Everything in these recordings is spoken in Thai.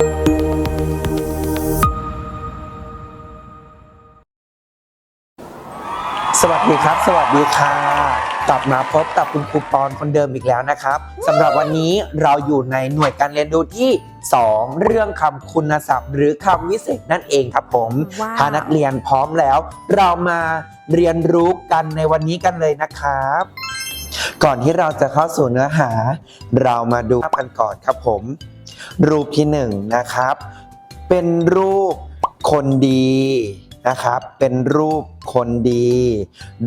สวัสดีครับ สวัสดีค่ะ กลับมาพบกับคุณครูปอนคนเดิมอีกแล้วนะครับสำหรับวันนี้เราอยู่ในหน่วยการเรียนรู้ที่ 2 เรื่องคำคุณศัพท์ หรือคำวิเศษนั่นเองครับผมว้าวถ้านักเรียนพร้อมแล้ว เรามาเรียนรู้กันในวันนี้กันเลยนะครับ ก่อนที่เราจะเข้าสู่เนื้อหา เรามาดูภาพกันก่อนครับผม รูปที่หนึ่งนะครับ เป็นรูปคนดีนะครับ เป็นรูปคนดี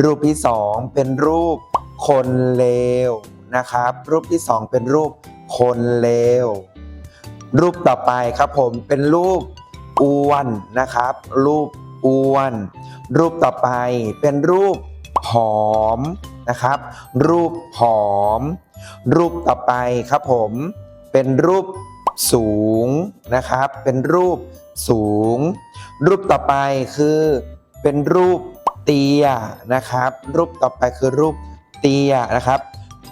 รูปที่สองเป็นรูปคนเลวนะครับ รูปที่สองเป็นรูปคนเลวรูปต่อไปครับผมเป็นรูปอ้วนนะครับ รูปอ้วน รูปต่อไปเป็นรูปผอมนะครับ รูปผอม รูปต่อไปครับผมเป็นรูป สูงนะครับ เป็นรูปสูง รูปต่อไปคือเป็นรูปเตียนะครับ รูปต่อไปคือรูปเตียนะครับ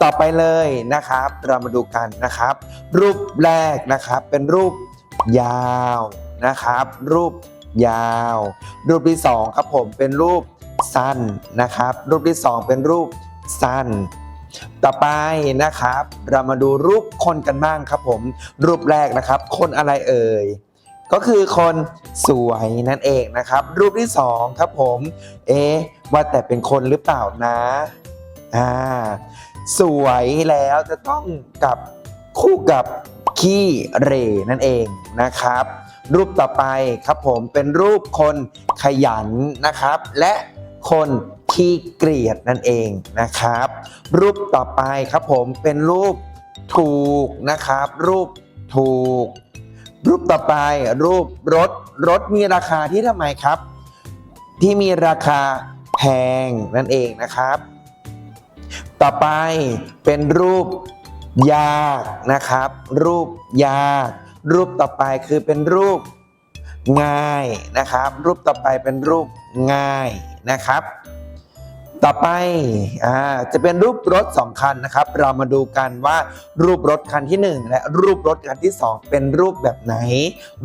ต่อไปเลยนะครับ เรามาดูกันนะครับ รูปแรกนะครับเป็นรูปยาวนะครับ รูปยาว รูปที่สองครับผมเป็นรูปสั้นนะครับ รูปที่สองเป็นรูปสั้น ต่อไปนะครับ เรามาดูรูปคนกันบ้างครับผม รูปแรกนะครับ คนอะไรเอ่ยก็คือคนสวยนั่นเองนะครับ รูปที่สองครับผม เอ๊ว่าแต่เป็นคนหรือเปล่านะอ่าสวยแล้วจะต้องกับคู่กับขี้เรนั่นเองนะครับ รูปต่อไปครับผมเป็นรูปคนขยันนะครับ และคน ขี้เกลียดนั่นเองนะครับ รูปต่อไปครับผมเป็นรูปถูกนะครับ รูปถูก รูปต่อไปรูปรถรถมีราคาที่ทำไมครับ ที่มีราคาแพงนั่นเองนะครับ ต่อไปเป็นรูปยากนะครับ รูปยาก รูปต่อไปคือเป็นรูปง่ายนะครับ รูปต่อไปเป็นรูปง่ายนะครับ ต่อไปอ่าจะเป็นรูปรถสองคันนะครับ เรามาดูกันว่ารูปรถคันที่หนึ่งและรูปรถคันที่สองเป็นรูปแบบไหน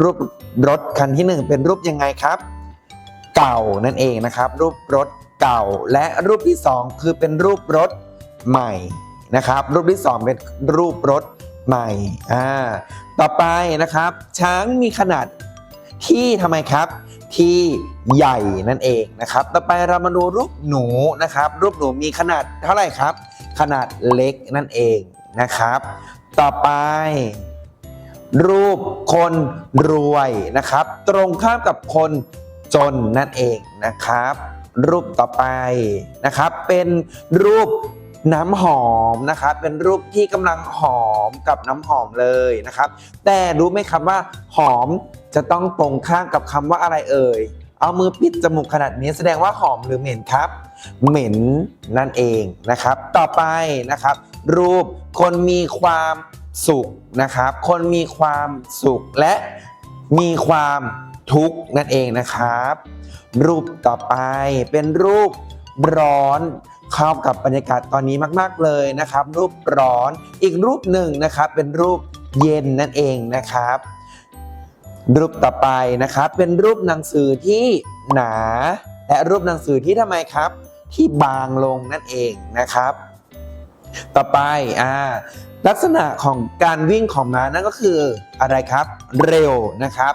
รูปรถคันที่หนึ่งเป็นรูปยังไงครับ เก่านั่นเองนะครับ รูปรถเก่าและรูปที่สองคือเป็นรูปรถใหม่นะครับ รูปที่สองเป็นรูปรถใหม่อ่าต่อไปนะครับ ช้างมีขนาดที่ทำไมครับ ที่ใหญ่นั่นเองนะครับ ต่อไปเรามาดูรูปหนูนะครับ รูปหนูมีขนาดเท่าไหร่ครับ ขนาดเล็กนั่นเองนะครับ ต่อไป รูปคนรวยนะครับ ตรงข้ามกับคนจนนั่นเองนะครับ รูปต่อไปนะครับ เป็นรูปน้ำหอมนะครับเป็นรูปที่กำลังหอมกับน้ำหอมเลยนะครับ แต่รู้ไหมครับว่าหอม จะต้องตรงข้ามกับคำว่าอะไรเอ่ย เอามือปิดจมูกขนาดนี้แสดงว่าหอมหรือเหม็นครับ เหม็นนั่นเองนะครับ ต่อไปนะครับ รูปคนมีความสุขนะครับ คนมีความสุขและมีความทุกข์นั่นเองนะครับ รูปต่อไปเป็นรูปร้อนเข้ากับบรรยากาศตอนนี้มาก ๆ เลยนะครับ รูปร้อนอีกรูปหนึ่งนะครับ เป็นรูปเย็นนั่นเองนะครับ รูปต่อไปนะครับ เป็นรูปหนังสือที่หนา และรูปหนังสือที่ทำไมครับ ที่บางลงนั่นเองนะครับ ต่อไปอ่าลักษณะของการวิ่งของม้านั่นก็คืออะไรครับ เร็วนะครับ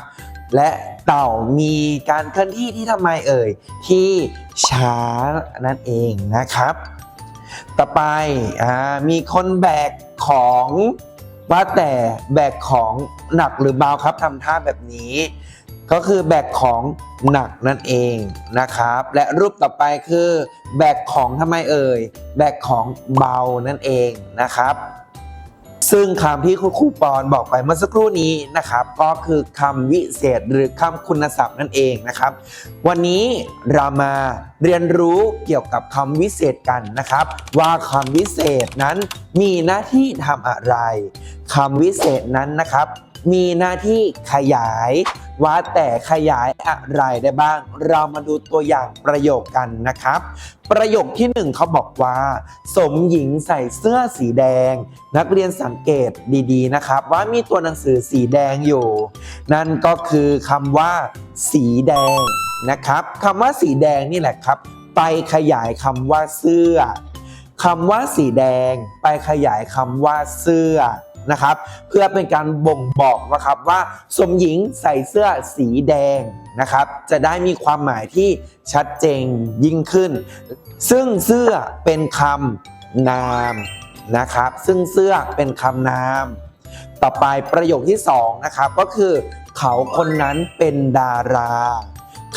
และเต่ามีการเคลื่อนที่ที่ทำไมเอ่ยที่ช้านั่นเองนะครับ ต่อไปอ่ามีคนแบกของ ว่าแต่แบกของหนักหรือเบาครับทำท่าแบบนี้ ก็คือแบกของหนักนั่นเองนะครับ และรูปต่อไปคือ แบกของทำไมเอ่ย แบกของเบานั่นเองนะครับ ซึ่งคำที่คุณครูปอนบอกไปเมื่อสักครู่นี้นะครับ ก็คือคำวิเศษหรือคำคุณศัพท์นั่นเองนะครับ วันนี้เรามาเรียนรู้เกี่ยวกับคำวิเศษกันนะครับ ว่าคำวิเศษนั้นมีหน้าที่ทำอะไรคำวิเศษนั้นนะครับ มีหน้าที่ขยายว่าแต่ขยายอะไรได้บ้าง เรามาดูตัวอย่างประโยคกันนะครับ ประโยคที่หนึ่งเขาบอกว่า สมหญิงใส่เสื้อสีแดง นักเรียนสังเกตดีๆนะครับ ว่ามีตัวหนังสือสีแดงอยู่ นั่นก็คือคำว่า สีแดงนะครับคำว่าสีแดงนี่แหละครับ ไปขยายคำว่าเสื้อคำว่าสีแดง ไปขยายคำว่าเสื้อ นะครับ เพื่อเป็นการบ่งบอกนะครับว่าสมหญิงใส่เสื้อสีแดงนะครับ จะได้มีความหมายที่ชัดเจนยิ่งขึ้น ซึ่งเสื้อเป็นคำนามนะครับ ซึ่งเสื้อเป็นคำนาม ต่อไปประโยคที่สองนะครับก็คือ เขาคนนั้นเป็นดารา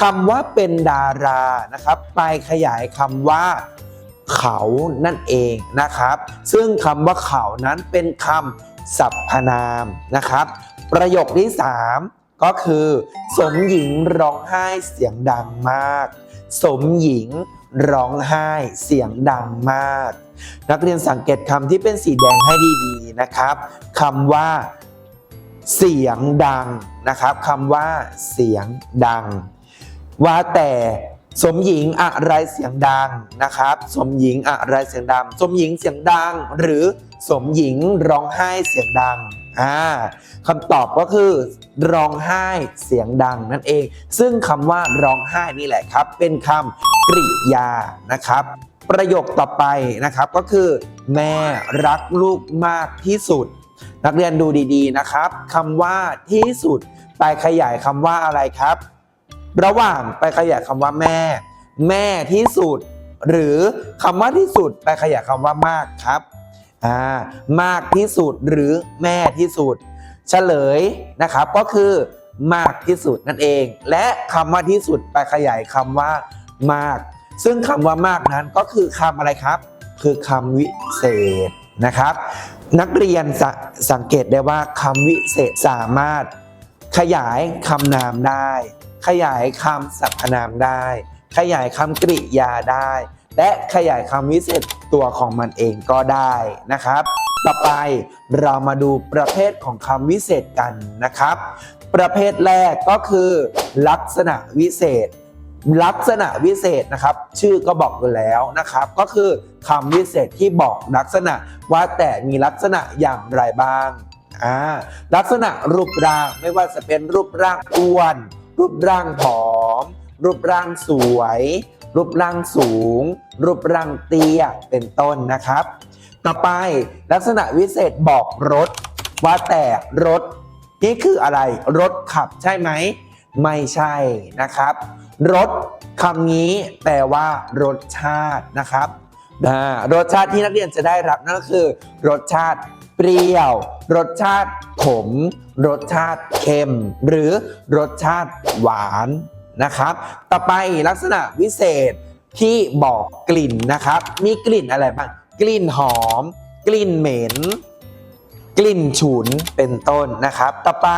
คำว่าเป็นดารานะครับ ไปขยายคำว่าเขานั่นเองนะครับ ซึ่งคำว่าเขานั้นเป็นคำ สรรพนามนะครับ ประโยคที่ 3 ก็คือ สมหญิงร้องไห้เสียงดังมาก สมหญิงร้องไห้เสียงดังมาก นักเรียนสังเกตคำที่เป็นสีแดงให้ดีๆนะครับคำว่า เสียงดังนะครับคำว่า เสียงดัง ว่าแต่ สมหญิงอะไรเสียงดังนะครับ สมหญิงอะไรเสียงดังสมหญิงเสียงดัง หรือสมหญิงร้องไห้เสียงดังอ่าคำตอบก็คือร้องไห้เสียงดังนั่นเอง ซึ่งคำว่าร้องไห้นี่แหละครับ เป็นคำกริยานะครับ ประโยคต่อไปนะครับก็คือ แม่รักลูกมากที่สุด นักเรียนดูดีๆนะครับคำว่าที่สุดไปขยายคำว่าอะไรครับ ระหว่างไปขยายคำว่าแม่ แม่ที่สุด หรือคำว่าที่สุดไปขยายคำว่ามากครับอ่ามากที่สุดหรือแม่ที่สุด เฉลยนะครับก็คือมากที่สุดนั่นเอง และคำว่าที่สุดไปขยายคำว่ามาก ซึ่งคำว่ามากนั้นก็คือคำอะไรครับ คือคำวิเศษนะครับ นักเรียนสสังเกตได้ว่าคำวิเศษสามารถขยายคำนามได้ ขยายคำสรรพนามได้ ขยายคำกริยาได้ และขยายคำวิเศษตัวของมันเองก็ได้นะครับ ต่อไปเรามาดูประเภทของคำวิเศษกันนะครับ ประเภทแรกก็คือ ลักษณะวิเศษ ลักษณะวิเศษนะครับ ชื่อก็บอกอยู่แล้วนะครับ ก็คือคำวิเศษที่บอกลักษณะว่าแต่มีลักษณะอย่างไรบ้างลักษณะรูปร่างไม่ว่าจะเป็นรูปร่างอ้วน รูปร่างผอม รูปร่างสวย รูปร่างสูง รูปร่างเตี้ยเป็นต้นนะครับ ต่อไปลักษณะวิเศษบอกรถ ว่าแต่รถ นี่คืออะไรรถขับใช่ไหม ไม่ใช่นะครับรสคำนี้แปลว่ารสชาตินะครับรสชาติที่นักเรียนจะได้รับนั่นก็คือ รสชาติ เปรี้ยว รสชาติขม รสชาติเค็ม หรือรสชาติหวานนะครับ ต่อไปลักษณะวิเศษที่บอกกลิ่นนะครับ มีกลิ่นอะไรบ้าง กลิ่นหอม กลิ่นเหม็น กลิ่นฉุนเป็นต้นนะครับ ต่อไป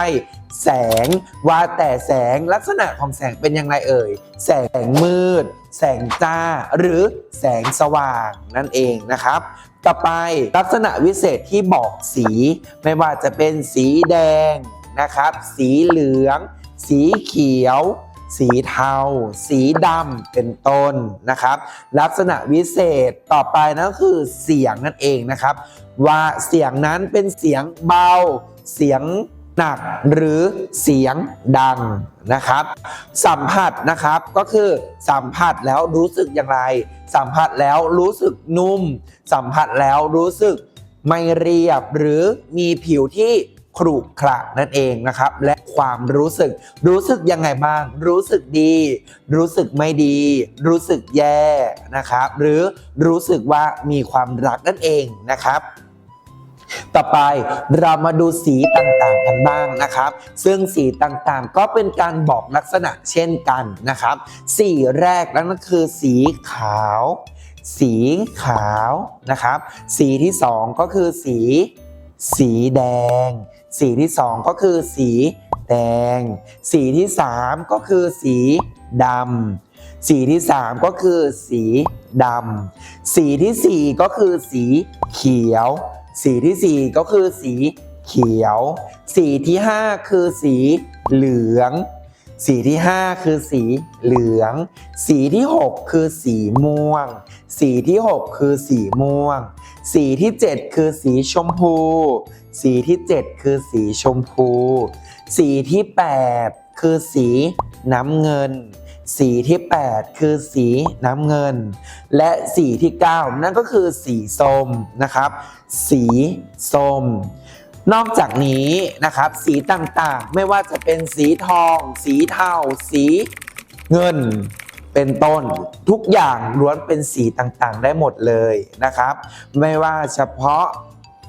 แสงว่าแต่แสงลักษณะของแสงเป็นอยังไงเอ่ย แสงมืด แสงจ้า หรือแสงสว่างนั่นเองนะครับ ต่อไปลักษณะวิเศษที่บอกสี ไม่ว่าจะเป็นสีแดงนะครับ สีเหลือง สีเขียว สีเทา สีดำเป็นต้นนะครับ ลักษณะวิเศษต่อไปนั่นคือเสียงนั่นเองนะครับ ว่าเสียงนั้นเป็นเสียงเบา เสียงหนักหรือเสียงดังนะครับ สัมผัสนะครับก็คือสัมผัสแล้วรู้สึกอย่างไร สัมผัสแล้วรู้สึกนุ่ม สัมผัสแล้วรู้สึกไม่เรียบหรือมีผิวที่ ขรุขระนั่นเองนะครับ และความรู้สึก รู้สึกยังไงบ้าง รู้สึกดี รู้สึกไม่ดี รู้สึกแย่นะครับ หรือรู้สึกว่ามีความรักนั่นเองนะครับต่อไปเรามาดูสีต่างๆกันบ้างนะครับ ซึ่งสีต่างๆ ก็เป็นการบอกลักษณะเช่นกันนะครับ สีแรกนั่นก็คือสีขาว สีขาวนะครับ สีที่สองก็คือสี สีแดง สีที่สองก็คือสีแดง สีที่สามก็คือสีดำสีที่สามก็คือสีดำสีที่สี่ก็คือสีเขียว สีที่สี่ก็คือสีเขียว สีที่ 5 คือสีเหลือง สีที่ 5 คือสีเหลือง สีที่ 6 คือสีม่วง สีที่ 6 คือสีม่วง สีที่ 7 คือสีชมพู สีที่ 7 คือสีชมพู สีที่ 8 คือสีน้ำเงิน สีที่ 8 คือสีน้ำเงิน และสีที่ 9 นั่นก็คือสีส้มนะครับ สีส้มนอกจากนี้นะครับ สีต่างๆ ไม่ว่าจะเป็นสีทอง สีเทาสีเงิน เป็นต้นทุกอย่างล้วนเป็นสีต่างๆ ได้หมดเลยนะครับ ไม่ว่าเฉพาะ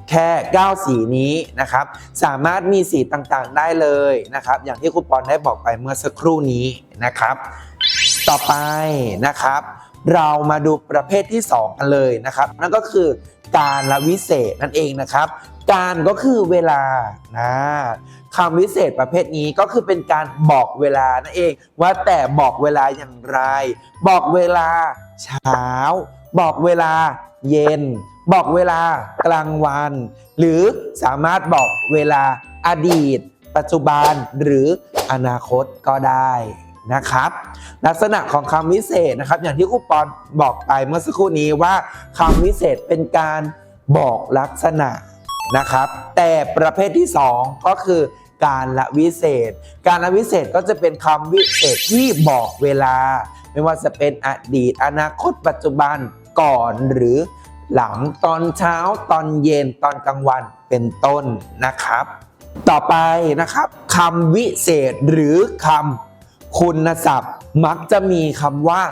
แค่ 9 สีนี้นะครับ สามารถมีสีต่างๆได้เลยนะครับ อย่างที่ครูปอนได้บอกไปเมื่อสักครู่นี้นะครับ ต่อไปนะครับ เรามาดูประเภทที่ 2 กันเลยนะครับ นั่นก็คือการละวิเศษนั่นเองนะครับ การก็คือเวลานะคำวิเศษประเภทนี้ก็คือเป็นการบอกเวลานั่นเอง ว่าแต่บอกเวลาอย่างไร บอกเวลาเช้า บอกเวลาเย็น บอกเวลากลางวัน หรือสามารถบอกเวลาอดีต ปัจจุบันหรืออนาคตก็ได้นะครับลักษณะของคำวิเศษนะครับ อย่างที่ครูปอนบอกไปเมื่อสักครู่นี้ว่าคำวิเศษเป็นการบอกลักษณะ นะครับ แต่ประเภทที่ 2 ก็คือการละวิเศษ การละวิเศษก็จะเป็นคำวิเศษที่บอกเวลา ไม่ว่าจะเป็นอดีต อนาคตปัจจุบันก่อนหรือหลังตอนเช้าตอนเย็นตอนกลางวันเป็นต้นนะครับ ต่อไปนะครับคำวิเศษหรือคำคุณศัพท์ มักจะมีคำว่า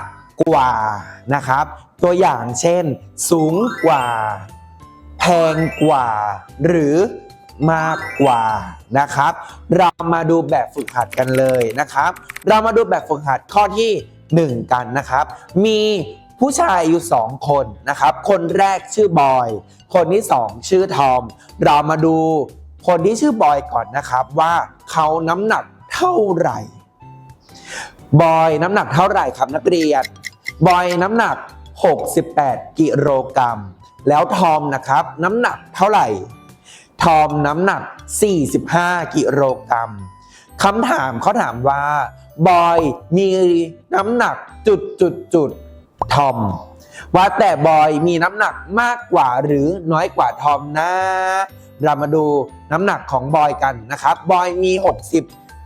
กว่านะครับ ตัวอย่างเช่น สูงกว่า แพงกว่า หรือมากกว่านะครับ เรามาดูแบบฝึกหัดกันเลยนะครับ เรามาดูแบบฝึกหัดข้อที่ 1 กันนะครับ มีผู้ชายอยู่ 2 คนนะครับ คนแรกชื่อบอย คนที่ 2 ชื่อทอม เรามาดูคนที่ชื่อบอยก่อนนะครับว่าเขาน้ำหนักเท่าไหร่ บอยน้ำหนักเท่าไหร่ครับนักเรียน บอยน้ำหนัก 68 กิโลกรัม แล้วทอมนะครับ น้ำหนักเท่าไหร่ ทอมน้ำหนัก 45 กิโลกรัมคำถามเขาถามว่า บอยมีน้ำหนักจุดจุดจุดทอม ว่าแต่บอยมีน้ำหนักมากกว่าหรือน้อยกว่าทอมนะ เรามาดูน้ำหนักของบอยกันนะครับ บอยมี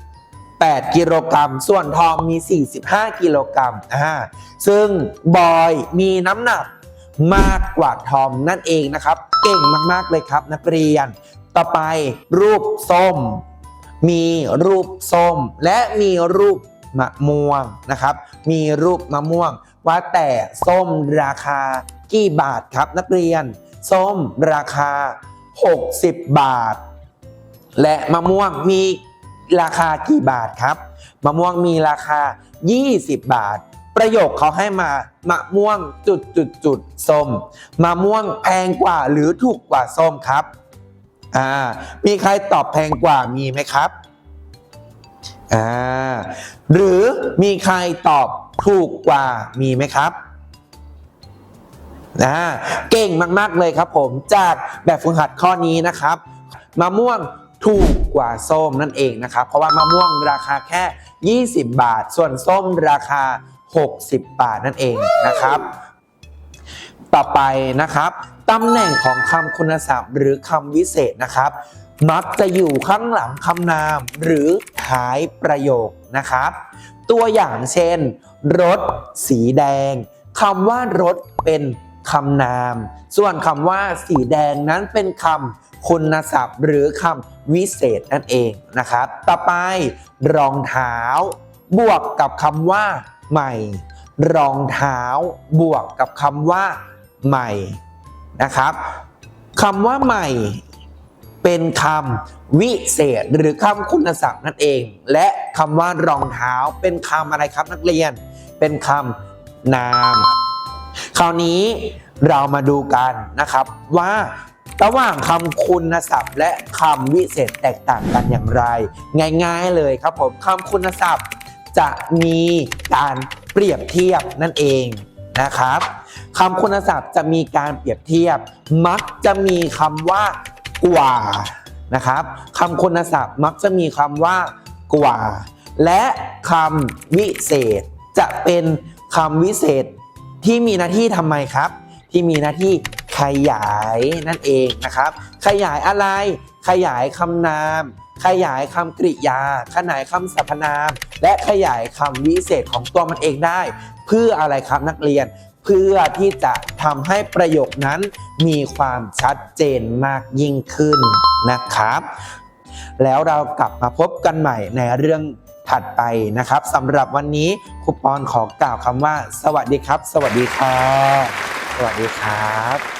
68กิโลกรัม ส่วนทอมมี 45 กิโลกรัมอ่าซึ่งบอยมีน้ำหนัก มากกว่าทอมนั่นเองนะครับ เก่งมากๆเลยครับนักเรียน ต่อไปรูปส้ม มีรูปส้ม และมีรูปมะม่วงนะครับ มีรูปมะม่วง ว่าแต่ส้มราคากี่บาทครับนักเรียน ส้มราคา 60 บาท และมะม่วงมีราคากี่บาทครับ มะม่วงมีราคา 20 บาท ประโยคเขาให้มามะม่วงจุดจุดจุดส้มมะม่วงแพงกว่าหรือถูกกว่าส้มครับอ่ามีใครตอบแพงกว่ามีไหมครับอ่าหรือมีใครตอบถูกกว่ามีไหมครับนะเก่งมาก ๆ เลยครับผมจากแบบฝึกหัดข้อนี้นะครับมะม่วงถูกกว่าส้มนั่นเองนะครับ เพราะว่ามะม่วงราคาแค่ 20 บาท ส่วนส้มราคา 60 บาทนั่นเองนะครับ ต่อไปนะครับตำแหน่งของคำคุณศัพท์หรือคำวิเศษนะครับ มักจะอยู่ข้างหลังคำนามหรือท้ายประโยคนะครับ ตัวอย่างเช่น รถ สีแดงคำว่ารถเป็นคำนาม ส่วนคำว่าสีแดงนั้นเป็นคำคุณศัพท์ หรือคำวิเศษนั่นเองนะครับ ต่อไปรองเท้า บวกกับคำว่า ใหม่ รองเท้าบวกกับคำว่า ใหม่นะครับคำว่าใหม่เป็นคำวิเศษหรือคำคุณศัพท์นั่นเอง และคำว่ารองเท้าเป็นคำอะไรครับนักเรียน เป็นคำนาม คราวนี้เรามาดูกันนะครับว่าระหว่างคำคุณศัพท์ และคำวิเศษแตกต่างกันอย่างไร ง่าย ๆ เลยครับผมคำคุณศัพท์ จะมีการเปรียบเทียบนั่นเองนะครับคำคุณศัพท์จะมีการเปรียบเทียบ มักจะมีคำว่ากว่านะครับคำคุณศัพท์มักจะมีคำว่ากว่า และคำวิเศษ จะเป็นคำวิเศษที่มีหน้าที่ทำไมครับ ที่มีหน้าที่ขยายนั่นเองนะครับ ขยายอะไรขยายคำนาม ขยายคำกริยา ขยายคำสรรพนาม และขยายคำวิเศษของตัวมันเองได้ เพื่ออะไรครับนักเรียน เพื่อที่จะทำให้ประโยคนั้นมีความชัดเจนมากยิ่งขึ้นนะครับ แล้วเรากลับมาพบกันใหม่ในเรื่องถัดไปนะครับสำหรับวันนี้ครูปอนขอกล่าวคำว่า สวัสดีครับ สวัสดีค่ะสวัสดีครับ